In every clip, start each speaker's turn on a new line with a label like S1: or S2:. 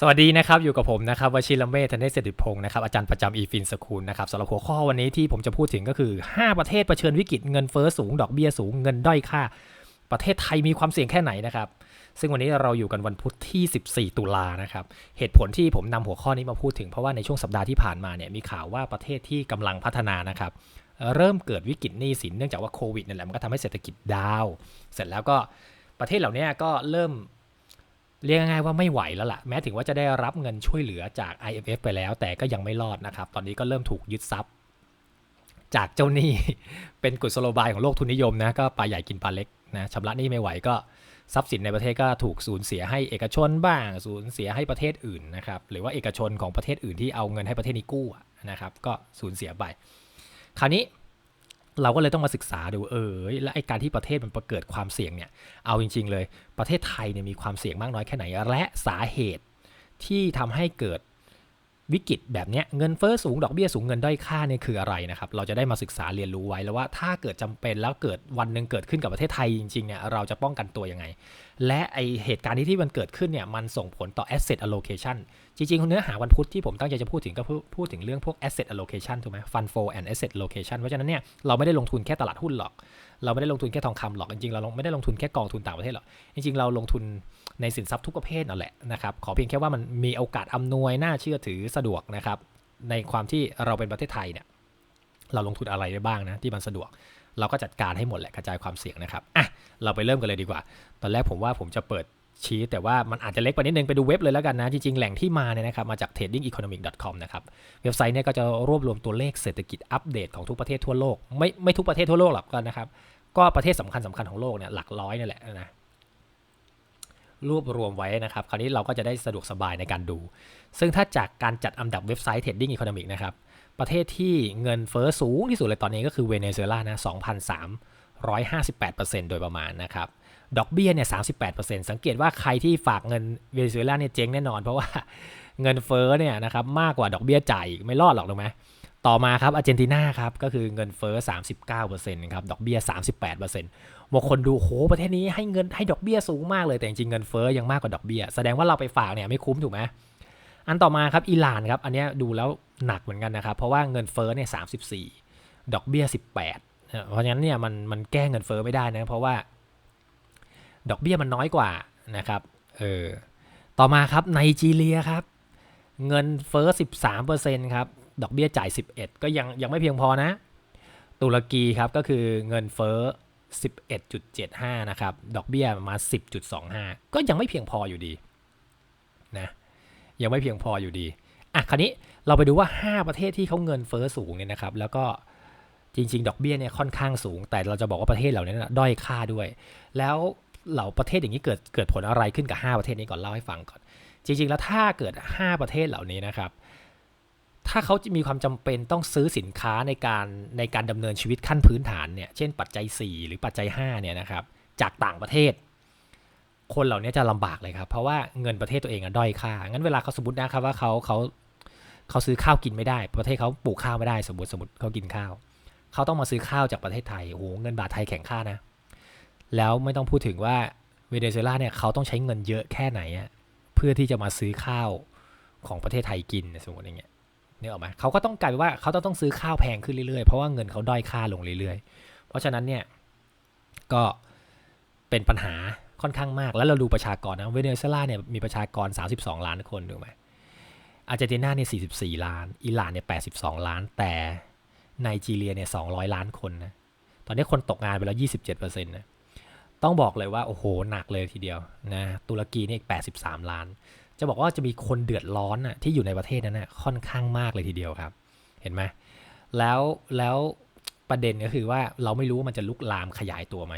S1: สวัสดีนะครับอยู่กับผมนะครับวชิรเมธเนศเศรษฐพงศ์นะครับอาจารย์ประจำอีฟินสคูลนะครับสำหรับหัวข้อวันนี้ที่ผมจะพูดถึงก็คือ 5 ประเทศเผชิญวิกฤตเงินเฟ้อสูง ดอกเบี้ยสูงเงินด้อยค่า ประเทศไทยมีความเสี่ยงแค่ไหนนะครับซึ่งวันนี้เราอยู่กันวันพุธที่ 14 ตุลานะครับเหตุผลที่ผมนำหัวข้อนี้มาพูดถึงเพราะว่าในช่วงสัปดาห์ที่ผ่านมาเนี่ยมีข่าวว่าประเทศที่กำลังพัฒนานะครับเริ่มเกิดวิกฤตหนี้สินเนื่องจากว่าโควิดนั่แหละมันก็ทำให้เศรษฐกิจดาว เสร็จแล้วก็ประเทศเหล่านี้ก็เริ่ม เรียกง่ายๆว่าไม่ไหวแล้วล่ะ แม้ถึงว่าจะได้รับเงินช่วยเหลือจาก IMF ไปแล้ว แต่ก็ยังไม่รอดนะครับ ตอนนี้ก็เริ่มถูกยึดทรัพย์ จากเจ้าหนี้ เป็นกุศโลบายของโลกทุนนิยมนะ ก็ปลาใหญ่กินปลาเล็กนะชำระหนี้ไม่ไหวก็ทรัพย์สินในประเทศก็ถูกสูญเสียให้เอกชนบ้าง สูญเสียให้ประเทศอื่นนะครับ หรือว่าเอกชนของประเทศอื่นที่เอาเงินให้ประเทศนี้กู้นะครับ ก็สูญเสียไป คราวนี้ เราก็เลยต้องมาศึกษาดูเออแล้วไอการที่ประเทศมันเกิดความเสี่ยงเนี่ยเอาจริง ๆ เลยประเทศไทยเนี่ยมีความเสี่ยงมากน้อยแค่ไหน และสาเหตุที่ทำให้เกิดวิกฤตแบบเนี้ยเงินเฟ้อสูงดอกเบี้ยสูงเงินด้อยค่าเนี่ยคืออะไรนะครับเราจะได้มาศึกษาเรียนรู้ไว้แล้วว่าถ้าเกิดจำเป็นแล้วเกิดวันหนึ่งเกิดขึ้นกับประเทศไทยจริงๆเนี่ยเราจะป้องกันตัวยังไง และไอเหตุการณ์ที่ที่มันเกิดขึ้นเนี่ยมันส่งผลต่อ asset allocation จริงๆ เนื้อหาวันพุธที่ผมตั้งใจจะพูดถึงก็พูดถึงเรื่องพวก asset allocation ถูกไหม fund flow and asset allocation เพราะฉะนั้นเนี่ยเราไม่ได้ลงทุนแค่ตลาดหุ้นหรอก เราไม่ได้ลงทุนแค่ทองคำหรอก จริงๆ เราไม่ได้ลงทุนแค่กองทุนต่างประเทศหรอก จริงๆ เราลงทุนในสินทรัพย์ทุกประเภทนั่นแหละนะครับ ขอเพียงแค่ว่ามันมีโอกาสอำนวยน่าเชื่อถือสะดวกนะครับ ในความที่เราเป็นประเทศไทยเนี่ยเราลงทุนอะไรได้บ้างนะที่มันสะดวก เราก็จัดการให้หมดแหละกระจายความเสี่ยงนะครับอะเราไปเริ่มกันเลยดีกว่า ตอนแรกผมว่าผมจะเปิด ชี้แต่ว่ามันอาจจะเล็กไปนิดนึงไปดูเว็บเลยแล้วกันนะ จริงๆ แหล่งที่มาเนี่ยนะครับมาจาก tradingeconomic.com นะครับเว็บไซต์เนี่ยก็จะรวบรวมตัวเลขเศรษฐกิจอัปเดตของทุกประเทศทั่วโลก ไม่ไม่ทุกประเทศทั่วโลกหรอกกันนะครับ ก็ประเทศสำคัญสำคัญของโลกเนี่ยหลักร้อยนี่แหละนะรวบรวมไว้นะครับ คราวนี้เราก็จะได้สะดวกสบายในการดู ซึ่งถ้าจากการจัดอันดับเว็บไซต์ Trading Economic นะครับประเทศที่เงินเฟ้อสูงที่สุดเลยตอนนี้ก็คือเวเนซุเอลานะ2,358%โดยประมาณนะครับ ดอกเบี้ยเนี่ย38%สังเกตว่าใครที่ฝากเงินเวเนซุเอลาเนี่ยเจ๊งแน่นอน เพราะว่าเงินเฟ้อเนี่ยนะครับมากกว่าดอกเบี้ยจ่ายไม่รอดหรอกถูกไหมต่อมาครับอาร์เจนตินาครับก็คือเงินเฟ้อ 39%ครับดอกเบี้ย 38%บางคนดูโหประเทศนี้ให้เงินให้ดอกเบี้ยสูงมากเลยแต่จริงเงินเฟ้อยังมากกว่าดอกเบี้ย แสดงว่าเราไปฝากเนี่ยไม่คุ้มถูกไหมอันต่อมาครับอิหร่านครับอันนี้ดูแล้วหนักเหมือนกันนะครับเพราะว่าเงินเฟ้อเนี่ย34ดอกเบี้ย 18 เพราะฉะนั้นเนี่ยมันมันแก้เงินเฟ้อไม่ได้นะเพราะว่า ดอกเบี้ยมันน้อยกว่านะครับเออต่อมาครับไนจีเรียครับ เงินเฟ้อ 13%ครับ ดอกเบี้ยจ่าย 11 ก็ยังยังไม่เพียงพอนะ ตุรกีครับก็คือเงินเฟ้อ 11.75 นะครับ ดอกเบี้ยมา 10.25 ก็ยังไม่เพียงพออยู่ดีนะยังไม่เพียงพออยู่ดีอะคราวนี้เราไปดูว่า 5 ประเทศที่เขาเงินเฟ้อสูงเนี่ยนะครับ แล้วก็จริง ๆ ดอกเบี้ยเนี่ยค่อนข้างสูง แต่เราจะบอกว่าประเทศเหล่านี้นะด้อยค่าด้วย แล้ว เหล่าประเทศอย่างนี้เกิดเกิดผลอะไรขึ้นกับ 5 ประเทศนี้ก่อนเล่าให้ฟังก่อน จริง ๆ แล้วถ้าเกิด 5 ประเทศเหล่านี้นะครับ ถ้าเขาจะมีความจำเป็นต้องซื้อสินค้าในการในการดำเนินชีวิตขั้นพื้นฐานเนี่ยเช่นปัจจัย 4 หรือปัจจัย5เนี่ยนะครับจากต่างประเทศ คนเหล่านี้จะลำบากเลยครับเพราะว่าเงินประเทศตัวเองอะด้อยค่างั้นเวลาเขาสมมตินะครับว่าเขาเขาเขาซื้อข้าวกินไม่ได้ ประเทศเขาปลูกข้าวไม่ได้สมมติสมมติเขากินข้าวเขาต้องมาซื้อข้าวจากประเทศไทยโอ้โหเงินบาทไทยแข็งค่านะ แล้วไม่ต้องพูดถึงว่าเวเนซุเอลาเนี่ยเขาต้องใช้เงินเยอะแค่ไหนอะเพื่อที่จะมาซื้อข้าวของประเทศไทยกินสมมติอย่างเงี้ยนี่ออกไหมเขาก็ต้องกลายเป็นว่าเขาต้องต้องซื้อข้าวแพงขึ้นเรื่อยๆ เพราะว่าเงินเขาด้อยค่าลงเรื่อยๆ เพราะฉะนั้นเนี่ยก็เป็นปัญหาค่อนข้างมาก แล้วเราดูประชากรนะเวเนซุเอลาเนี่ยมีประชากร 32 ล้านคนถูกไหมอาร์เจนตินาเนี่ย44 ล้าน อิหร่านเนี่ย82 ล้าน แต่ไนจีเรียเนี่ย200 ล้านคนนะ ตอนนี้คนตกงานไปแล้ว 27%นะ ต้องบอกเลยว่า โอ้โห หนักเลยทีเดียวนะตุรกีนี่อีก 83 ล้าน จะบอกว่าจะมีคนเดือดร้อนน่ะที่อยู่ในประเทศนั้นน่ะค่อนข้างมากเลยทีเดียวครับ เห็นไหมแล้วแล้วประเด็นก็คือว่าเราไม่รู้ว่ามันจะลุกลามขยายตัวไหม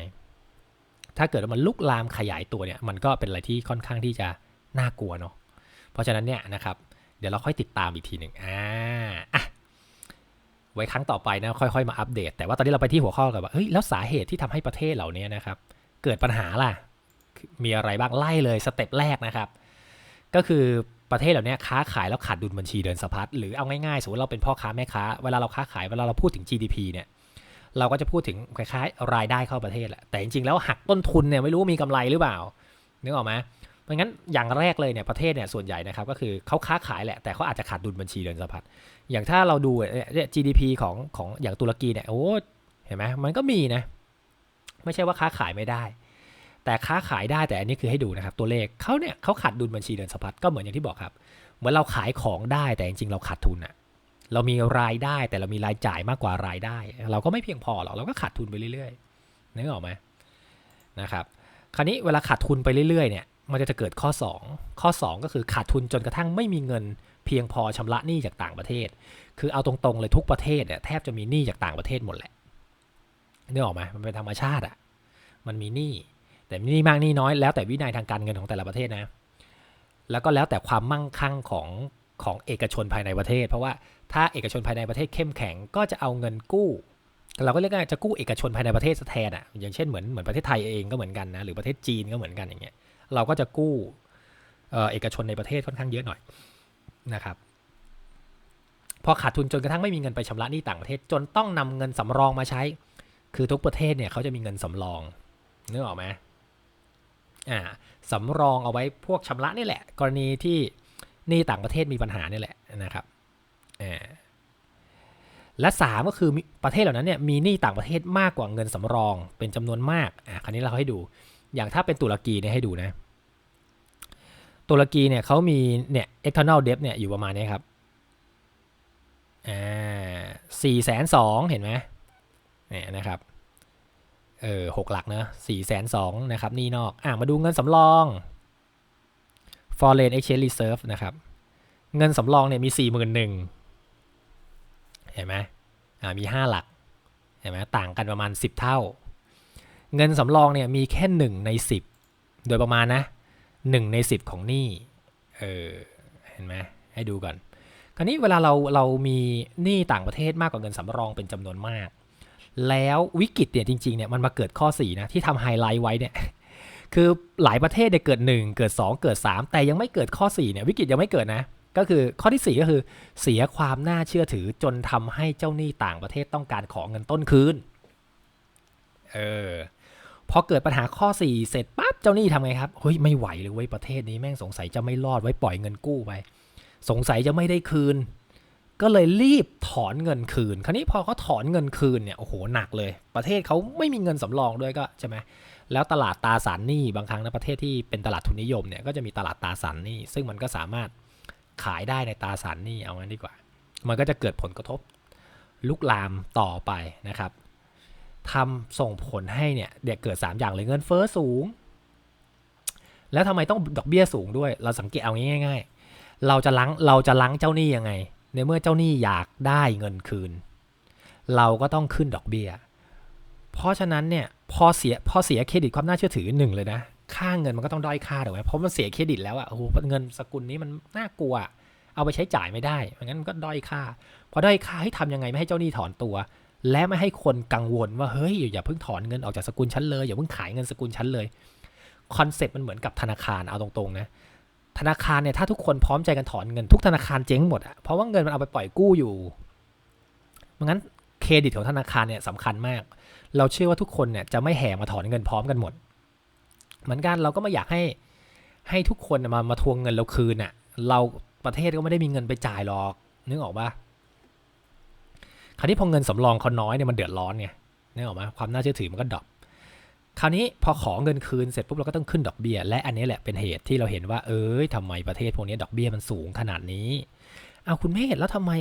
S1: ถ้าเกิดว่ามันลุกลามขยายตัวเนี่ย มันก็เป็นอะไรที่ค่อนข้างที่จะน่ากลัวเนาะ เพราะฉะนั้นเนี่ยนะครับ เดี๋ยวเราค่อยติดตามอีกทีหนึ่งอ่าอะไว้ครั้งต่อไปนะค่อยๆมาอัปเดต แต่ว่าตอนนี้เราไปที่หัวข้อกันว่าเฮ้ยแล้วสาเหตุที่ทำให้ประเทศเหล่านี้นะครับ เกิดปัญหาล่ะ มีอะไรบ้างไล่เลยสเต็ปแรกนะครับ ก็คือประเทศเหล่านี้ค้าขายแล้วขาดดุลบัญชีเดินสะพัดหรือเอาง่ายๆสมมติเราเป็นพ่อค้าแม่ค้าเวลาเราค้าขายเวลาเราพูดถึง GDP เนี่ยเราก็จะพูดถึงคล้ายๆรายได้เข้าประเทศแหละแต่จริงๆแล้วหักต้นทุนเนี่ยไม่รู้ว่ามีกำไรหรือเปล่านึกออกไหมเพราะงั้นอย่างแรกเลยเนี่ยประเทศเนี่ยส่วนใหญ่นะครับก็คือเขาค้าขายแหละแต่เขาอาจจะขาดดุลบัญชีเดินสะพัดอย่างถ้าเราดูเนี่ย GDP ของของอย่างตุรกีเนี่ยโอ้เห็นไหมมันก็มีนะ ไม่ใช่ว่าค้าขายไม่ได้ แต่ค้าขายได้แต่อันนี้คือให้ดูนะครับ ตัวเลขเขาเนี่ยเขาขาดดุลบัญชีเดินสะพัดก็เหมือนอย่างที่บอกครับเหมือนเราขายของได้แต่จริงๆเราขาดทุนอะเรามีรายได้แต่เรามีรายจ่ายมากกว่ารายได้ เราก็ไม่เพียงพอหรอกเราก็ขาดทุนไปเรื่อยๆนึกออกไหมนะครับ คราวนี้เวลาขาดทุนไปเรื่อยๆเนี่ยมันจะเกิดข้อ 2 ข้อ 2 ก็คือขาดทุนจนกระทั่งไม่มีเงินเพียงพอชำระหนี้จากต่างประเทศ คือเอาตรงๆเลยทุกประเทศเนี่ยแทบจะมีหนี้จากต่างประเทศหมดแหละ นึกออกไหมมันเป็นธรรมชาติอะ่ะมันมีหนี้แต่หนี้มากหนี้น้อยแล้วแต่วินัยทางการเงินของแต่ละประเทศนะแล้วก็แล้วแต่ความมั่งคั่งของของเอกชนภายในประเทศ เพราะว่าถ้าเอกชนภายในประเทศเข้มแข็งก็จะเอาเงินกู้ เราก็เรียกว่าจะกู้เอกชนภายในประเทศแทนอะอย่างเช่นเหมือนเหมือนประเทศไทยเองก็เหมือนกันนะหรือประเทศจีนก็เหมือนกันอย่างเงี้ยเราก็จะกู้เอกชนในประเทศค่อนข้างเยอะหน่อยนะครับพอขาดทุนจนกระทั่งไม่มีเงินไปชำระหนี้ต่างประเทศ จนต้องนำเงินสำรองมาใช้ คือทุกประเทศเนี่ยเขาจะมีเงินสำรองนึกออกไหมอ่าสำรองเอาไว้พวกชำระนี่แหละ กรณีที่หนี้ต่างประเทศมีปัญหานี่แหละนะครับอ่าและสามก็คือประเทศเหล่านั้นเนี่ยมีหนี้ต่างประเทศมากกว่าเงินสำรองเป็นจำนวนมากอ่าคราวนี้เราให้ดู อย่างถ้าเป็นตุรกีเนี่ยให้ดูนะ ตุรกีเนี่ยเขามีเนี่ย external debt เนี่ยอยู่ประมาณนี้ครับอ่าสี่แสนสองเห็นไหม เนี่ยนะครับเออหกหลักนะสี่แสนสองนะครับนี่นอกอ่ามาดูเงินสำรอง foreign exchange reserve นะครับ เงินสำรองเนี่ยมีสี่หมื่นหนึ่งเห็นไหมอ่ามีห้าหลักเห็นไหมต่างกันประมาณสิบเท่า เงินสำรองเนี่ยมีแค่หนึ่งในสิบโดยประมาณนะหนึ่งในสิบของหนี้เออเห็นไหมให้ดูก่อน คราวนี้เวลาเราเรามีหนี้ต่างประเทศมากกว่าเงินสำรองเป็นจำนวนมาก แล้ววิกฤตเนี่ยจริงๆเนี่ยมันมาเกิดข้อ4นะที่ทำไฮไลท์ไว้เนี่ยคือหลายประเทศเนี่ยเกิด 1 เกิด 2 เกิด 3 แต่ยังไม่เกิดข้อ4เนี่ยวิกฤตยังไม่เกิดนะก็คือข้อที่ 4 ก็คือเสียความน่าเชื่อถือจนทำให้เจ้าหนี้ต่างประเทศต้องการขอเงินต้นคืน เออ พอเกิดปัญหาข้อ 4 เสร็จปั๊บเจ้าหนี้ทำไงครับ เฮ้ยไม่ไหวเลยเว้ยประเทศนี้แม่งสงสัยจะไม่รอดไว้ปล่อยเงินกู้ไป สงสัยจะไม่ได้คืน ก็เลยรีบถอนเงินคืน คราวนี้พอเขาถอนเงินคืนเนี่ยโอ้โหหนักเลย ประเทศเขาไม่มีเงินสำรองด้วยก็ใช่ไหมแล้วตลาดตราสารหนี้บางครั้งนะประเทศที่เป็นตลาดทุนนิยมเนี่ยก็จะมีตลาดตราสารหนี้ ซึ่งมันก็สามารถขายได้ในตราสารหนี้เอางั้นดีกว่า มันก็จะเกิดผลกระทบลุกลามต่อไปนะครับทำส่งผลให้เนี่ยเด็กเกิด 3 อย่างเลยเงินเฟอ้อสูง แล้วทำไมต้องดอกเบี้ยสูงด้วย เราสังเกตเอาง่าย ๆ เราจะล้างเราจะล้างเจ้าหนี้ยังไง ในเมื่อเจ้าหนี้อยากได้เงินคืน เราก็ต้องขึ้นดอกเบี้ย เพราะฉะนั้นเนี่ยพอเสียพอเสียเครดิตความน่าเชื่อถือหนึ่งเลยนะค่าเงินมันก็ต้องด้อยค่าถูกไหมเพราะมันเสียเครดิตแล้วอะโอ้โหเงินสกุลนี้มันน่ากลัว เอาไปใช้จ่ายไม่ได้งั้นมันก็ด้อยค่า พอด้อยค่าให้ทำยังไงไม่ให้เจ้าหนี้ถอนตัว และไม่ให้คนกังวลว่าเฮ้ยอย่าเพิ่งถอนเงินออกจากสกุลชั้นเลยอย่าเพิ่งขายเงินสกุลชั้นเลยคอนเซ็ปต์มันเหมือนกับธนาคารเอาตรงๆนะ ธนาคารเนี่ยถ้าทุกคนพร้อมใจกันถอนเงินทุกธนาคารเจ๊งหมดอะเพราะว่าเงินมันเอาไปปล่อยกู้อยู่เพราะงั้นเครดิตของธนาคารเนี่ยสำคัญมาก เราเชื่อว่าทุกคนเนี่ยจะไม่แห่มาถอนเงินพร้อมกันหมด เหมือนกันเราก็ไม่อยากให้ให้ทุกคนมามาทวงเงินเราคืนอะเราประเทศก็ไม่ได้มีเงินไปจ่ายหรอกนึกออกปะคราวนี้พอเงินสำรองเขาน้อยเนี่ยมันเดือดร้อนไงนี่ออกมาความน่าเชื่อถือมันก็ดรอป คราวนี้พอขอเงินคืนเสร็จปุ๊บเราก็ต้องขึ้นดอกเบี้ย และอันนี้แหละเป็นเหตุที่เราเห็นว่า เอ้ยทำไมประเทศพวกนี้ดอกเบี้ยมันสูงขนาดนี้ เอาคุณไม่เห็นแล้วทำไม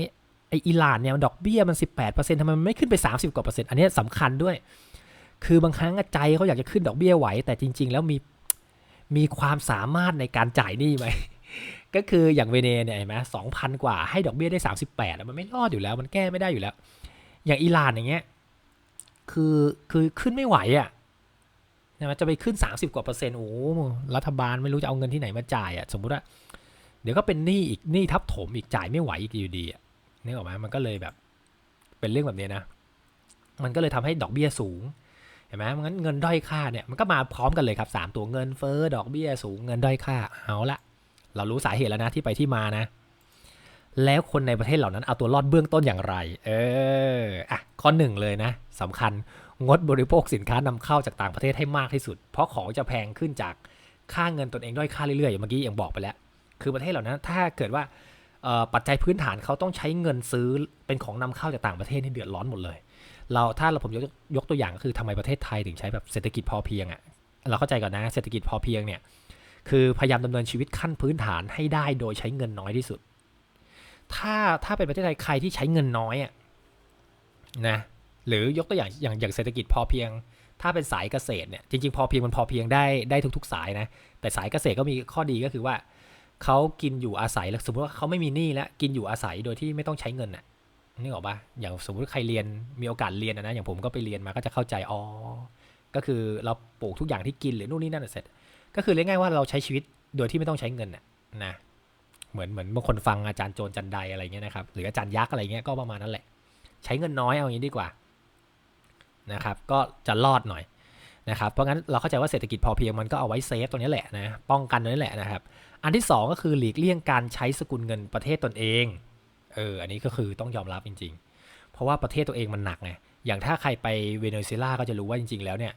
S1: ไออิหร่านเนี่ยดอกเบี้ยมัน 18%ทำไมมันไม่ขึ้นไป 30 กว่าเปอร์เซ็นต์อันนี้สำคัญด้วย คือบางครั้งใจเขาอยากจะขึ้นดอกเบี้ยไหว แต่จริง ๆ แล้วมีมีความสามารถในการจ่ายหนี้ไหมก็คืออย่างเวเนเนี่ยเห็นไหมสองพันกว่าให้ดอกเบี้ยได้สามสิบแปดมันไม่รอดอยู่แล้ว มันแก้ไม่ได้อยู่แล้ว อย่างอิหร่านอย่างเงี้ยคือคือขึ้นไม่ไหวอะ นะมันจะไปขึ้นสามสิบกว่าเปอร์เซ็นต์โอ้รัฐบาลไม่รู้จะเอาเงินที่ไหนมาจ่ายอะสมมุติว่าเดี๋ยวก็เป็นหนี้อีกหนี้ทับถมอีกจ่ายไม่ไหวอีกอยู่ดีอะนึกออกไหมมันก็เลยแบบ เป็นเรื่องแบบนี้นะ มันก็เลยทำให้ดอกเบี้ยสูงเห็นไหมงั้นเงินด้อยค่าเนี่ยมันก็มาพร้อมกันเลยครับสามตัวเงินเฟ้อดอกเบี้ยสูงเงินด้อยค่าเอาละเรารู้สาเหตุแล้วนะที่ไปที่มานะ แล้วคนในประเทศเหล่านั้นเอาตัวรอดเบื้องต้นอย่างไร เออ อะ ข้อหนึ่งเลยนะสำคัญงดบริโภคสินค้านำเข้าจากต่างประเทศให้มากที่สุด เพราะของจะแพงขึ้นจากค่าเงินตนเองด้อยค่าเรื่อยๆอย่างเมื่อกี้อย่างบอกไปแล้ว คือประเทศเหล่านั้นถ้าเกิดว่าปัจจัยพื้นฐานเขาต้องใช้เงินซื้อเป็นของนำเข้าจากต่างประเทศนี่เดือดร้อนหมดเลย เราถ้าเราผมยกยกตัวอย่างก็คือทำไมประเทศไทยถึงใช้แบบเศรษฐกิจพอเพียงอะ่ะเราเข้าใจก่อนนะเศรษฐกิจพอเพียงเนี่ยคือพยายามดำเนินชีวิตขั้นพื้นฐานให้ได้โดยใช้เงินน้อยที่สุด ถ้าถ้าเป็นประเทศไทยใครที่ใช้เงินน้อยอะนะหรือยกตัวอย่างอย่างอย่างเศรษฐกิจพอเพียง ถ้าเป็นสายเกษตรเนี่ยจริงๆ พอเพียงมันพอเพียงได้ได้ทุก ๆ สายนะแต่สายเกษตรก็มีข้อดีก็คือว่าเขากินอยู่อาศัยแล้วสมมติว่าเขาไม่มีหนี้แล้วกินอยู่อาศัยโดยที่ไม่ต้องใช้เงินน่ะนึกออกปะอย่างสมมติใครเรียนมีโอกาสเรียนนะอย่างผมก็ไปเรียนมาก็จะเข้าใจอ๋อก็คือเราปลูกทุกอย่างที่กินหรือนู่นนี่นั่นเสร็จ ก็คือเรียกง่ายว่าเราใช้ชีวิตโดยที่ไม่ต้องใช้เงินน่ะนะ เหมือนเหมือนบางคนฟังอาจารย์โจรจันไดอะไรเงี้ยนะครับ หรืออาจารย์ยักษ์อะไรเงี้ยก็ประมาณนั้นแหละ ใช้เงินน้อยเอาอย่างนี้ดีกว่านะครับ ก็จะรอดหน่อยนะครับ เพราะงั้นเราเข้าใจว่าเศรษฐกิจพอเพียงมันก็เอาไว้เซฟตรงนี้แหละนะ ป้องกันตรงนี้แหละนะครับ อันที่ 2 ก็คือหลีกเลี่ยงการใช้สกุลเงินประเทศตนเอง เออ อันนี้ก็คือต้องยอมรับจริง ๆ เพราะว่าประเทศตัวเองมันหนักไง อย่างถ้าใครไปเวเนซุเอลาก็จะรู้ว่าจริง ๆ แล้วเนี่ย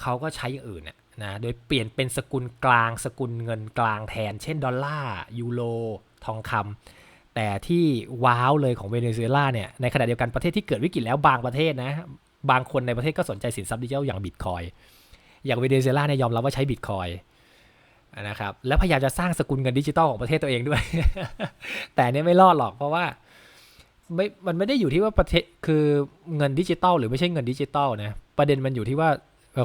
S1: เขาก็ใช้อย่างอื่นนะนะโดยเปลี่ยนเป็นสกุลกลาง สกุลเงินกลางแทน เช่นดอลลาร์ยูโรทองคำแต่ที่ว้าวเลยของเวเนซุเอลาเนี่ยในขณะเดียวกันประเทศที่เกิดวิกฤตแล้วบางประเทศนะบางคนในประเทศก็สนใจสินทรัพย์ดิจิทัลอย่างบิตคอยอย่างเวเนซุเอลาเนี่ยยอมรับว่าใช้บิตคอยนะครับแล้วพยายามจะสร้างสกุลเงินดิจิตอลของประเทศตัวเองด้วย แต่เนี่ยไม่รอดหรอกเพราะว่าไม่มันไม่ได้อยู่ที่ว่าประเทศคือเงินดิจิตอลหรือไม่ใช่เงินดิจิตอลนะประเด็นมันอยู่ที่ว่า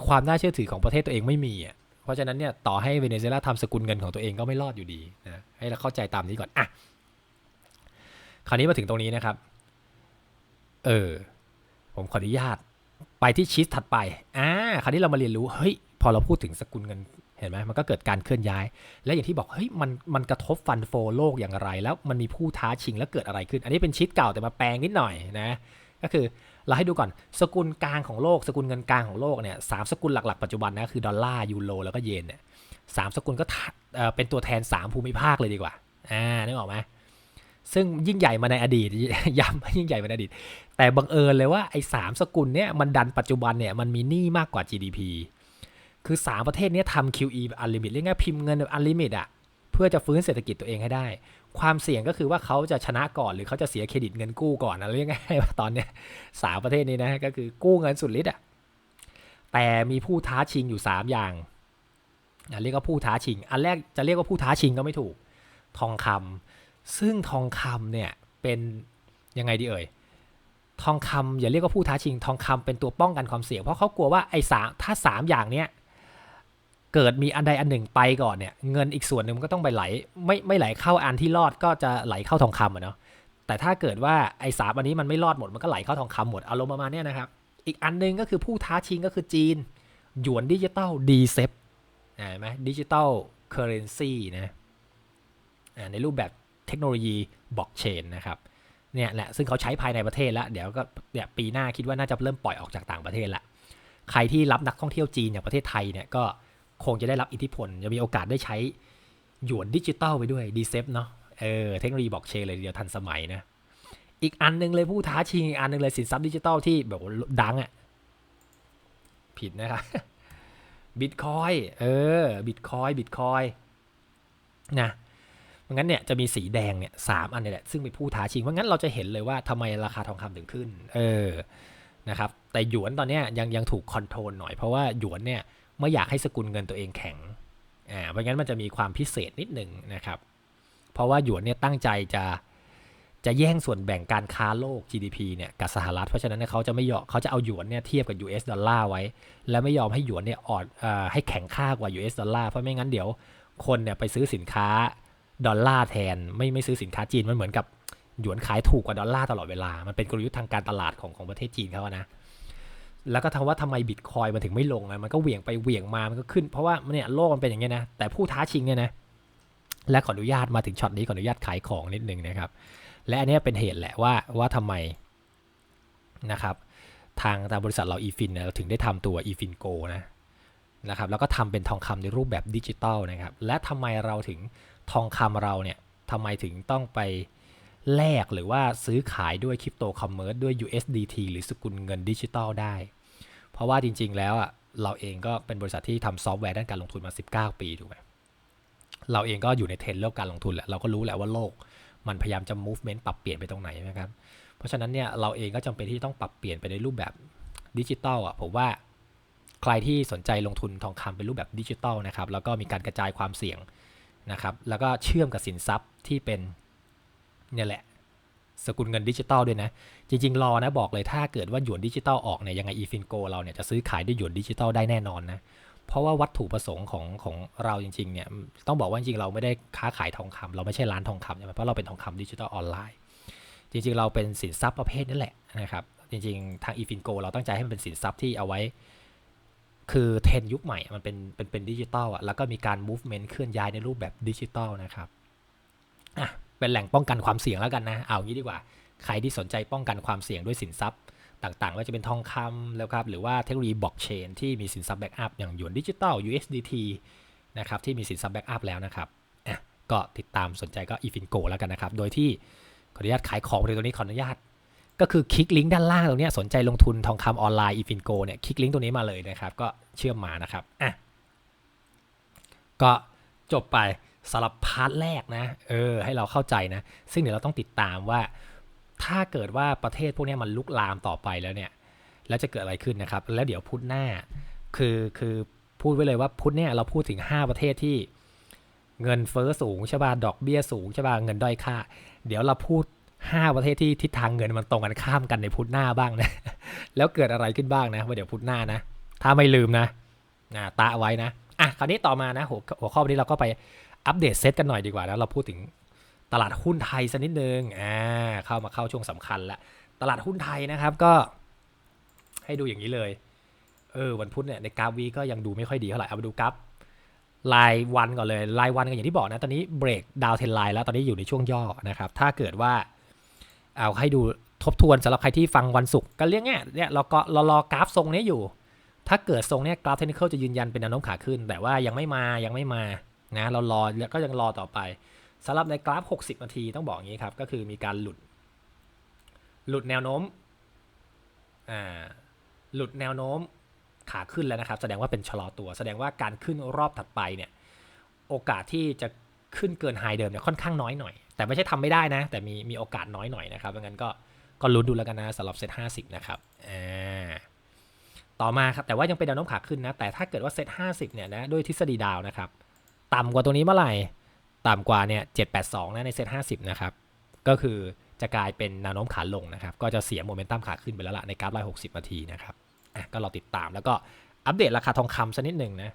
S1: ความน่าเชื่อถือของประเทศตัวเองไม่มีอะเพราะฉะนั้นเนี่ยต่อให้เวเนซุเอลาทำสกุลเงินของตัวเองก็ไม่รอดอยู่ดีนะให้เราเข้าใจตามนี้ก่อนอะคราวนี้มาถึงตรงนี้นะครับ เออ ผมขออนุญาตไปที่ชีสถัดไป อ่า คราวนี้เรามาเรียนรู้ เฮ้ย พอเราพูดถึงสกุลเงิน เห็นไหมมันก็เกิดการเคลื่อนย้าย และอย่างที่บอก เฮ้ย มัน มันกระทบฟันโฟโลกอย่างไร แล้วมันมีผู้ท้าชิงแล้วเกิดอะไรขึ้น อันนี้เป็นชีตเก่าแต่มาแปลงนิดหน่อยนะ ก็คือ เราให้ดูก่อนสกุลกลางของโลก สกุลเงินกลางของโลกเนี่ยสามสกุลหลักๆปัจจุบันนะคือดอลลาร์ยูโรแล้วก็เยนเนี่ยสามสกุลก็เป็นตัวแทน 3 ภูมิภาคเลยดีกว่าอ่านึกออกไหมซึ่งยิ่งใหญ่มาในอดีตย้ำยิ่งใหญ่มาในอดีต แต่บังเอิญเลยว่าไอ้สามสกุลเนี่ยมันดันปัจจุบันเนี่ยมันมีหนี้มากกว่า GDP คือ 3 ประเทศนี้ทำ QE แบบ unlimit เรียกง่ายพิมพ์เงินแบบ unlimit อะเพื่อจะฟื้นเศรษฐกิจตัวเองให้ได้ ความเสี่ยงก็คือว่าเขาจะชนะก่อนหรือเขาจะเสียเครดิตเงินกู้ก่อนนะเรียกง่ายว่าตอนเนี้ยสามประเทศนี้นะก็คือกู้เงินสุดฤทธิ์อะแต่มีผู้ท้าชิงอยู่ 3 อย่างเรียกว่าผู้ท้าชิง อันแรกจะเรียกว่าผู้ท้าชิงก็ไม่ถูก ทองคำซึ่งทองคำเนี่ยเป็นยังไงดีเอ่ยทองคำอย่าเรียกว่าผู้ท้าชิง ทองคำเป็นตัวป้องกันความเสี่ยงเพราะเขากลัวว่าไอ้สามถ้าสามอย่างเนี้ย เกิดมีอันใดอันหนึ่งไปก่อนเนี่ย เงินอีกส่วนหนึ่งมันก็ต้องไปไหล ไม่ไม่ไหลเข้าอันที่รอดก็จะไหลเข้าทองคำอะเนาะแต่ถ้าเกิดว่าไอ้สามอันนี้มันไม่รอดหมดมันก็ไหลเข้าทองคำหมดอารมณ์ประมาณนี้นะครับ อีกอันนึงก็คือผู้ท้าชิงก็คือจีน หยวนดิจิตอลดีเซปเห็นไหมดิจิตอลเคอร์เรนซีนะในรูปแบบเทคโนโลยีบล็อกเชนนะครับเนี่ยแหละซึ่งเขาใช้ภายในประเทศแล้ว เดี๋ยวก็เนี่ยปีหน้าคิดว่าน่าจะเริ่มปล่อยออกจากต่างประเทศละใครที่รับนักท่องเที่ยวจีนอย่างประเทศไทยเนี่ยก็ คงจะได้รับอิทธิพล จะมีโอกาสได้ใช้หยวนดิจิตอลไปด้วยดีเซปเนาะเออเทคโนโลยีบล็อกเชนเลยเดียวทันสมัยนะอีกอันนึงเลยผู้ท้าชิงอีกอันนึงเลยสินทรัพย์ดิจิตอลที่แบบดังอะ่ะผิดนะครับบิตคอยเออบิตคอยบิตคอยนะเพราะงั้นเนี่ยจะมีสีแดงเนี่ยสามอันนี่แหละซึ่งเป็นผู้ท้าชิงเพราะงั้นเราจะเห็นเลยว่าทำไมราคาทองคำถึงขึ้นเออนะครับแต่หยวนตอนเนี้ยยังยังถูกคอนโทรลหน่อยเพราะว่าหยวนเนี่ย ไม่อยากให้สกุลเงินตัวเองแข็งอ่าเพราะงั้นมันจะมีความพิเศษนิดหนึ่งนะครับ เพราะว่าหยวนเนี่ยตั้งใจจะจะแย่งส่วนแบ่งการค้าโลก GDP เนี่ยกับสหรัฐ เพราะฉะนั้นเขาจะไม่ยอมเขาจะเอาหยวนเนี่ยเทียบกับ US ดอลลาร์ไว้ และไม่ยอมให้หยวนเนี่ยอ่อนอให้แข็งค่ากว่า US ดอลลาร์เพราะไม่งั้นเดี๋ยวคนเนี่ยไปซื้อสินค้าดอลลาร์แทน ไม่ไม่ซื้อสินค้าจีนมันเหมือนกับหยวนขายถูกกว่าดอลลาร์ตลอดเวลา มันเป็นกลยุทธ์ทางการตลาดของของประเทศจีนเขานะ แล้วก็ทำว่าทำไมบิตคอยมันถึงไม่ลงนะมันก็เหวี่ยงไปเหวี่ยงมามันก็ขึ้น เพราะว่าเนี่ยโลกมันเป็นอย่างเงี้ยนะแต่ผู้ท้าชิงเนี่ยนะและขออนุญาตมาถึงช็อตนี้ขออนุญาตขายของนิดนึงนะครับ และอันนี้เป็นเหตุแหละว่าว่าทำไมนะครับ ทางทางบริษัทเรา eFin เนี่ยเราถึงได้ทำตัว eFin Go นะนะครับแล้วก็ทำเป็นทองคำในรูปแบบดิจิตอลนะครับ และทำไมเราถึงทองคำเราเนี่ยทำไมถึงต้องไปแลกหรือว่าซื้อขายด้วยคริปโตคอมเมอร์สด้วย USDT หรือสกุลเงินดิจิตอลได้ เพราะว่าจริง ๆ แล้วอะเราเองก็เป็นบริษัทที่ทำซอฟต์แวร์ด้านการลงทุนมา 19 ปีถูกไหมเราเองก็อยู่ในเทรนด์เรื่องการลงทุนแหละเราก็รู้แหละว่าโลก มันพยายามจะ movement ปรับเปลี่ยนไปตรงไหนนะครับเพราะฉะนั้นเนี่ยเราเองก็จำเป็นที่ต้องปรับเปลี่ยนไปในรูปแบบดิจิตอลอะผมว่าใครที่สนใจลงทุนทองคำเป็นรูปแบบดิจิตอลนะครับแล้วก็มีการกระจายความเสี่ยงนะครับแล้วก็เชื่อมกับสินทรัพย์ที่เป็นเนี่ยแหละ สกุลเงินดิจิตอลด้วยนะ จริง ๆ รอนะบอกเลยถ้าเกิดว่าหยวนดิจิตอลออกเนี่ยยังไงอีฟินโกเราเนี่ยจะซื้อขายด้วยหยวนดิจิตอลได้แน่นอนนะ เพราะว่าวัตถุประสงค์ของของเราจริง ๆ เนี่ย ต้องบอกว่าจริง ๆ เราไม่ได้ค้าขายทองคำเราไม่ใช่ร้านทองคำใช่ไหมเพราะเราเป็นทองคำดิจิตอลออนไลน์ จริง ๆ เราเป็นสินทรัพย์ประเภทนั่นแหละนะครับ จริง ๆ ทางอีฟินโกเราตั้งใจให้มันเป็นสินทรัพย์ที่เอาไว้ คือเทรนยุคใหม่มันเป็นเป็นเป็นดิจิตอลอะแล้วก็มีการ movement เคลื่อนย้ายในรูปแบบดิจิตอลนะครับอะ เป็นแหล่งป้องกันความเสี่ยงแล้วกันนะเอางี้ดีกว่า ใครที่สนใจป้องกันความเสี่ยงด้วยสินทรัพย์ ต่างๆว่าจะเป็นทองคำแล้วครับหรือว่าเทคโนโลยีบล็อกเชนที่มีสินทรัพย์แบ็กอัพอย่างหยวนดิจิตอล USDT นะครับที่มีสินทรัพย์แบ็กอัพแล้วนะครับอะก็ติดตามสนใจก็อีฟินโกแล้วกันนะครับโดยที่ขออนุญาตขายของเลยตัวนี้ขออนุญาตก็คือคลิกลิงก์ด้านล่างตรงนี้สนใจลงทุนทองคำออนไลน์อีฟินโกเนี่ยคลิกลิงก์ตรงนี้มาเลยนะครับ ก็เชื่อมมานะครับอะก็จบไป สำหรับพาร์ทแรกนะ เออ ให้เราเข้าใจนะ ซึ่งเดี๋ยวเราต้องติดตามว่า ถ้าเกิดว่าประเทศพวกนี้มันลุกลามต่อไปแล้วเนี่ย แล้วจะเกิดอะไรขึ้นนะครับ แล้วเดี๋ยวพุธหน้า คือคือพูดไว้เลยว่าพุธเนี่ยเราพูดถึง 5 ประเทศที่เงินเฟ้อสูงใช่ป่ะดอกเบี้ยสูงใช่ป่ะเงินด้อยค่า เดี๋ยวเราพูด 5 ประเทศที่ทิศทางเงินมันตรงกันข้ามกันในพุธหน้าบ้างนะ แล้วเกิดอะไรขึ้นบ้างนะว่าเดี๋ยวพุธหน้านะ ถ้าไม่ลืมนะนะตาไว้นะอะคราวนี้ต่อมานะหัวหัวข้อวันนี้เราก็ไป อัปเดตเซตกันหน่อยดีกว่านะเราพูดถึงตลาดหุ้นไทยสักนิดนึงอ่าเข้ามาเข้าช่วงสำคัญแล้วตลาดหุ้นไทยนะครับก็ให้ดูอย่างนี้เลยเออวันพุธเนี่ยในกราฟวีก็ยังดูไม่ค่อยดีเท่าไหร่เอามาดูกราฟรายวันก่อนเลยรายวันก็อย่างที่บอกนะตอนนี้เบรกดาวเทนไลน์แล้วตอนนี้อยู่ในช่วงย่อนะครับถ้าเกิดว่าเอาให้ดูทบทวนสำหรับใครที่ฟังวันศุกร์ก็เรียกเงี้ยเนี่ยเราก็เรารอกราฟทรงนี้อยู่ ถ้าเกิดทรงเนี้ยกราฟเทคนิคจะยืนยันเป็นแนวโน้มขาขึ้น แต่ว่ายังไม่มายังไม่มา นะเรารอแล้วก็ยังรอต่อไปสำหรับในกราฟ 60 นาทีต้องบอกอย่างนี้ครับ ก็คือมีการหลุด หลุดแนวโน้มอ่าหลุดแนวโน้มขาขึ้นแล้วนะครับ แสดงว่าเป็นชะลอตัว แสดงว่าการขึ้นรอบถัดไปเนี่ยโอกาสที่จะขึ้นเกินไฮเดิมเนี่ยค่อนข้างน้อยหน่อย แต่ไม่ใช่ทำไม่ได้นะ แต่มีมีโอกาสน้อยหน่อยนะครับดังนั้นก็ก็ลุ้นดูแล้วกันนะสำหรับเซ็ตห้าสิบนะครับอ่าต่อมาครับแต่ว่ายังเป็นแนวโน้มขาขึ้นนะแต่ถ้าเกิดว่าเซ็ตห้าสิบเนี่ยนะด้วยทฤษฎีดาวนะครับ ต่ำกว่าตัวนี้เมื่อไหร่ ต่ำกว่าเนี่ยเจ็ดแปดสองนะในเซ็ตห้าสิบนะครับ ก็คือจะกลายเป็นแนวโน้มขาลงนะครับ ก็จะเสียโมเมนตัมขาขึ้นไปแล้วล่ะในกราฟร้อยหกสิบนาทีนะครับอะก็รอติดตามแล้วก็อัปเดตราคาทองคำสักนิดหนึ่งนะ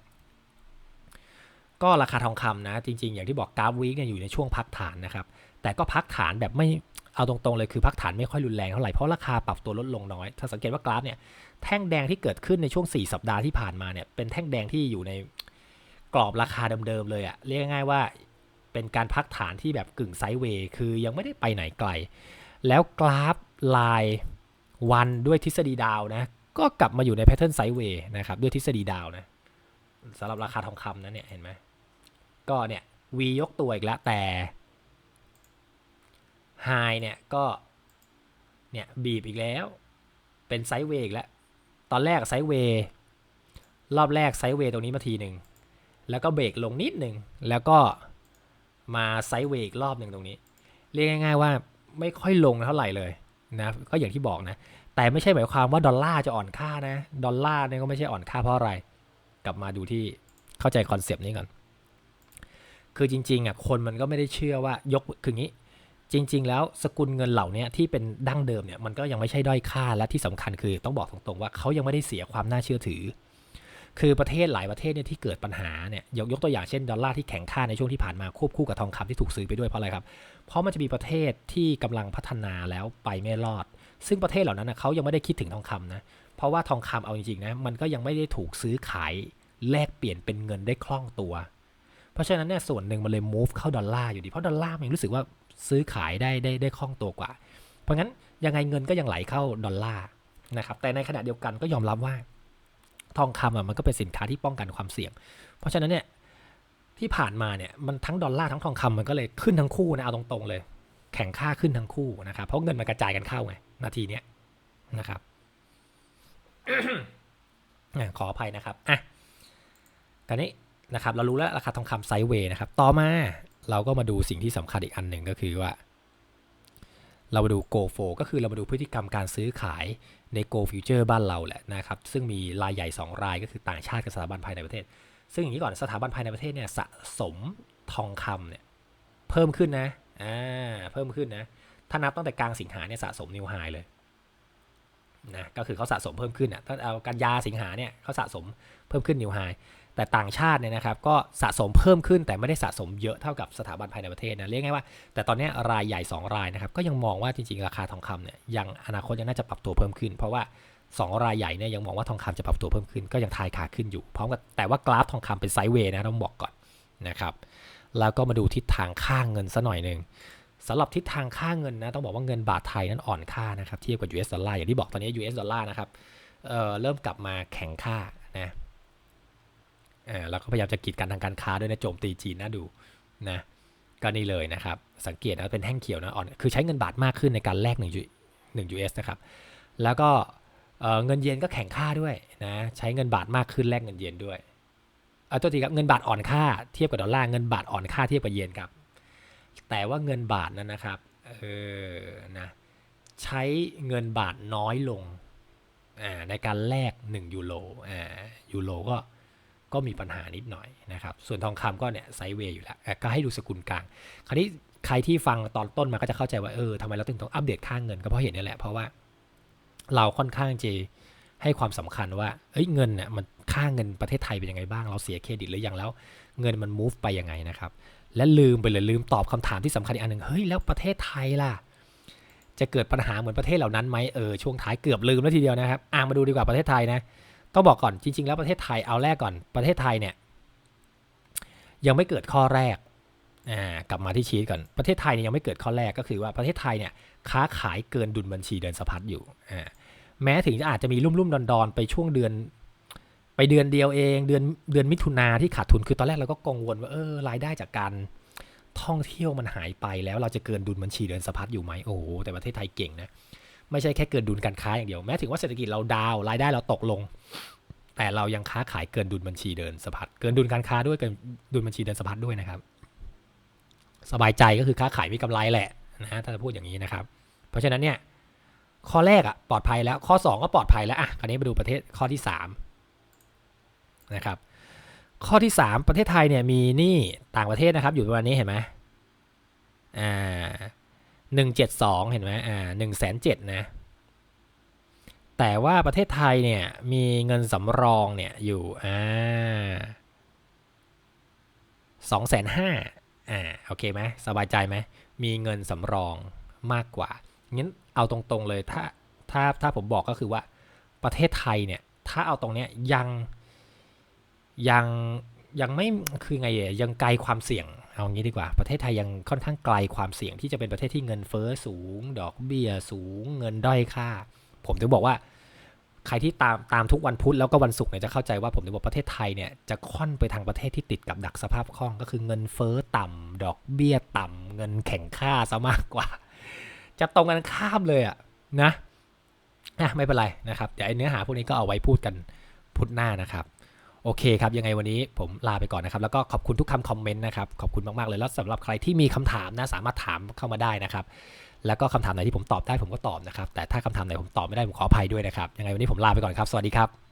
S1: ก็ราคาทองคำนะ จริงๆ อย่างที่บอกกราฟวีคเนี่ยอยู่ในช่วงพักฐานนะครับ แต่ก็พักฐานแบบไม่เอาตรงๆเลยคือพักฐานไม่ค่อยรุนแรงเท่าไหร่เพราะราคาปรับตัวลดลงน้อย ถ้าสังเกตว่ากราฟเนี่ยแท่งแดงที่เกิดขึ้นในช่วง 4 สัปดาห์ที่ผ่านมาเนี่ยเป็นแท่งแดงที่อยู่ใน กรอบราคาเดิมๆเลยอะเรียกง่ายว่าเป็นการพักฐานที่แบบกึ่งไซด์เวย์คือยังไม่ได้ไปไหนไกล แล้วกราฟลายวันด้วยทฤษฎีดาวนะก็กลับมาอยู่ในแพทเทิร์นไซด์เวย์นะครับด้วยทฤษฎีดาวนะสำหรับราคาทองคำนะเนี่ยเห็นไหมก็เนี่ย V ยกตัวอีกแล้วแต่ High เนี่ยก็เนี่ยบีบอีกแล้วเป็นไซด์เวย์อีกแล้ว ตอนแรกไซด์เวย์รอบแรกไซด์เวย์ตรงนี้มาทีหนึ่ง แล้วก็เบรกลงนิดหนึ่งแล้วก็มาไซด์เวย์อีกรอบหนึ่งตรงนี้ เรียกง่าย ๆ ว่าไม่ค่อยลงเท่าไหร่เลยนะก็อย่างที่บอกนะ แต่ไม่ใช่หมายความว่าดอลลาร์จะอ่อนค่านะดอลลาร์เนี่ยก็ไม่ใช่อ่อนค่าเพราะอะไร กลับมาดูที่เข้าใจคอนเซปต์นี้ก่อน คือจริงๆอะคนมันก็ไม่ได้เชื่อว่ายกคืองี้ จริง ๆ แล้วสกุลเงินเหล่านี้ที่เป็นดั้งเดิมเนี่ยมันก็ยังไม่ใช่ด้อยค่าและที่สำคัญคือ ต้องบอกตรงๆว่าเขายังไม่ได้เสียความน่าเชื่อถือ คือประเทศหลายประเทศเนี่ยที่เกิดปัญหาเนี่ยยกยกตัวอย่างเช่นดอลลาร์ที่แข็งค่าในช่วงที่ผ่านมาควบคู่กับทองคำที่ถูกซื้อไปด้วยเพราะอะไรครับ เพราะมันจะมีประเทศที่กำลังพัฒนาแล้วไปไม่รอด ซึ่งประเทศเหล่านั้นนะเขายังไม่ได้คิดถึงทองคำนะเพราะว่าทองคำเอาจริงๆนะมันก็ยังไม่ได้ถูกซื้อขายแลกเปลี่ยนเป็นเงินได้คล่องตัว เพราะฉะนั้นเนี่ยส่วนหนึ่งมันเลย move เข้าดอลลาร์อยู่ดีเพราะดอลลาร์มันรู้สึกว่าซื้อขายได้ได้ได้คล่องตัวกว่า เพราะงั้นยังไงเงินก็ยังไหลเข้าดอลลาร์นะครับแต่ในขณะเดียวกันก็ยอมรับว่า ทองคำอะมันก็เป็นสินค้าที่ป้องกันความเสี่ยง เพราะฉะนั้นเนี่ยที่ผ่านมาเนี่ยมันทั้งดอลลาร์ทั้งทองคำมันก็เลยขึ้นทั้งคู่นะเอาตรงๆเลย แข่งค่าขึ้นทั้งคู่นะครับ เพราะเงินมันกระจายกันเข้าไงนาทีเนี้ยนะครับขออภัยนะครับอะตอนนี้นะครับเรารู้แล้วราคาทองคำไซด์เวย์นะครับ ต่อมาเราก็มาดูสิ่งที่สำคัญอีกอันหนึ่งก็คือว่า เรามาดู Go f o ก็คือเรามาดูพฤติกรรมการซื้อขาย ในโกลฟิวเจอร์บ้านเราแหละนะครับ ซึ่งมีรายใหญ่ 2 รายก็คือต่างชาติกับสถาบันภายในประเทศ ซึ่งอย่างนี้ก่อนสถาบันภายในประเทศเนี่ยสะสมทองคำเนี่ยเพิ่มขึ้นนะอ่าเพิ่มขึ้นนะถ้านับตั้งแต่กลางสิงหาเนี่ยสะสมนิวไฮเลยนะก็คือเขาสะสมเพิ่มขึ้นอะถ้าเอากันยาสิงหาเนี่ยเขาสะสมเพิ่มขึ้นนิวไฮ แต่ต่างชาติเนี่ยนะครับก็สะสมเพิ่มขึ้นแต่ไม่ได้สะสมเยอะเท่ากับสถาบันภายในประเทศนะเรียกง่ายว่า แต่ตอนนี้รายใหญ่ 2 รายนะครับก็ยังมองว่าจริงๆ ราคาทองคำเนี่ยยังอนาคตยังน่าจะปรับตัวเพิ่มขึ้น เพราะว่า 2 รายใหญ่เนี่ยยังมองว่าทองคำจะปรับตัวเพิ่มขึ้น ก็ยังทายขาขึ้นอยู่พร้อมกับแต่ว่ากราฟทองคำเป็นไซด์เวย์นะต้องบอกก่อนนะครับแล้วก็มาดูทิศทางค่าเงินซะหน่อยหนึ่งสำหรับทิศทางค่าเงินนะต้องบอกว่าเงินบาทไทยนั้นอ่อนค่านะครับเทียบกับ US ดอลลาร์อย่างที่บอกตอนนี้ US ดอลลาร์นะครับเเริ่มกลับมาแข็งค่านะ ออแล้วก็พยายามจะกีดกันทางการค้าด้วยนะโจมตีจีนนะดูนะก็นี่เลยนะครับ สังเกตนะเป็นแท่งเขียวนะอ่อนคือใช้เงินบาทมากขึ้นในการแลก1 1 US นะครับ แล้วก็เเงินเยนก็แข็งค่าด้วยนะใช้เงินบาทมากขึ้นแลกเงินเยนด้วยเอาตัวทีครับเงินบาทอ่อนค่าเทียบกับดอลลาร์เงินบาทอ่อนค่าเทียบกับเยนครับแต่ว่าเงินบาทนั้นนะครับเออนะใช้เงินบาทน้อยลงในการแลก1ยูโรอ่ายูโรก็ ก็มีปัญหานิดหน่อยนะครับส่วนทองคำก็เนี่ยไซเวย์อยู่แล้วก็ให้ดูสกุลกลาง คราวนี้ใครที่ฟังตอนต้นมาก็จะเข้าใจว่าเออทำไมเราถึงต้องอัปเดตค่าเงินก็เพราะเห็นนี่แหละเพราะว่าเราค่อนข้างจะให้ความสำคัญว่าเอ้ยเงินเนี่ยมันค่าเงินประเทศไทยเป็นยังไงบ้างเราเสียเครดิตหรือยังแล้วเงินมัน move ไปยังไงนะครับและลืมไปเลยลืมตอบคำถามที่สำคัญอีกอันหนึ่งเฮ้ยแล้วประเทศไทยล่ะจะเกิดปัญหาเหมือนประเทศเหล่านั้นไหมเออช่วงท้ายเกือบลืมแล้วทีเดียวนะครับอ่ามาดูดีกว่าประเทศไทยนะ ต้องบอกก่อนจริง ๆ แล้วประเทศไทยเอาแรกก่อนประเทศไทยเนี่ยยังไม่เกิดข้อแรกอ่ากลับมาที่ชีตก่อนประเทศไทยเนี่ยยังไม่เกิดข้อแรกก็คือว่าประเทศไทยเนี่ยค้าขายเกินดุลบัญชีเดินสะพัดอยู่อ่าแม้ถึงจะอาจจะมีรุ่มๆดอนๆไปช่วงเดือน ไปเดือนเดียวเองเดือนเดือนมิถุนาที่ขาดทุนคือตอนแรกเราก็กังวลว่าเออรายได้จากการท่องเที่ยวมันหายไปแล้วเราจะเกินดุลบัญชีเดินสะพัดอยู่ไหมโอ้โหแต่ประเทศไทยเก่งนะ ไม่ใช่แค่เกินดุลการค้าอย่างเดียว แม้ถึงว่าเศรษฐกิจเราดาวรายได้เราตกลง แต่เรายังค้าขายเกินดุลบัญชีเดินสะพัดเกินดุลการค้าด้วยเกินดุลบัญชีเดินสะพัดด้วยนะครับ สบายใจก็คือค้าขายมีกำไรแหละนะฮะถ้าจะพูดอย่างนี้นะครับ เพราะฉะนั้นเนี่ยข้อแรกอะปลอดภัยแล้วข้อ 2 ก็ปลอดภัยแล้วอะคราวนี้มาดูประเทศข้อที่3นะครับข้อที่ 3 ประเทศไทยเนี่ยมีหนี้ต่างประเทศนะครับ อยู่ประมาณนี้เห็นไหมอ่า หนึ่งเจ็ดสองเห็นไหมอ่าหนึ่งแสนเจ็ดนะ แต่ว่าประเทศไทยเนี่ยมีเงินสำรองเนี่ยอยู่อ่าสองแสนห้าอ่าโอเคไหมสบายใจไหมมีเงินสำรองมากกว่างั้นเอาตรงๆเลยถ้าถ้าถ้าผมบอกก็คือว่าประเทศไทยเนี่ยถ้าเอาตรงเนี้ยยังยังยังไม่คือไงอะยังไกลความเสี่ยง เอางี้ดีกว่า ประเทศไทยยังค่อนข้างไกลความเสี่ยงที่จะเป็นประเทศที่เงินเฟ้อสูง ดอกเบี้ยสูง เงินด้อยค่า ผมถึงบอกว่า ใครที่ตามตามทุกวันพุธแล้วก็วันศุกร์เนี่ยจะเข้าใจว่าผมถึงบอกประเทศไทยเนี่ยจะค่อนไปทางประเทศที่ติดกับดักสภาพคล่อง ก็คือเงินเฟ้อต่ำดอกเบี้ยต่ำเงินแข็งค่าซะมากกว่า จะตรงกันข้ามเลยอะนะอะไม่เป็นไรนะครับเดี๋ยวไอ้เนื้อหาพวกนี้ก็เอาไว้พูดกันพุธหน้านะครับ โอเคครับ ยังไงวันนี้ผมลาไปก่อนนะครับ แล้วก็ขอบคุณทุกคำคอมเมนต์นะครับ ขอบคุณมาก ๆ เลย แล้วสำหรับใครที่มีคำถามนะสามารถถามเข้ามาได้นะครับ แล้วก็คำถามไหนที่ผมตอบได้ผมก็ตอบนะครับ แต่ถ้าคำถามไหนผมตอบไม่ได้ผมขออภัยด้วยนะครับ ยังไงวันนี้ผมลาไปก่อนครับ สวัสดีครับ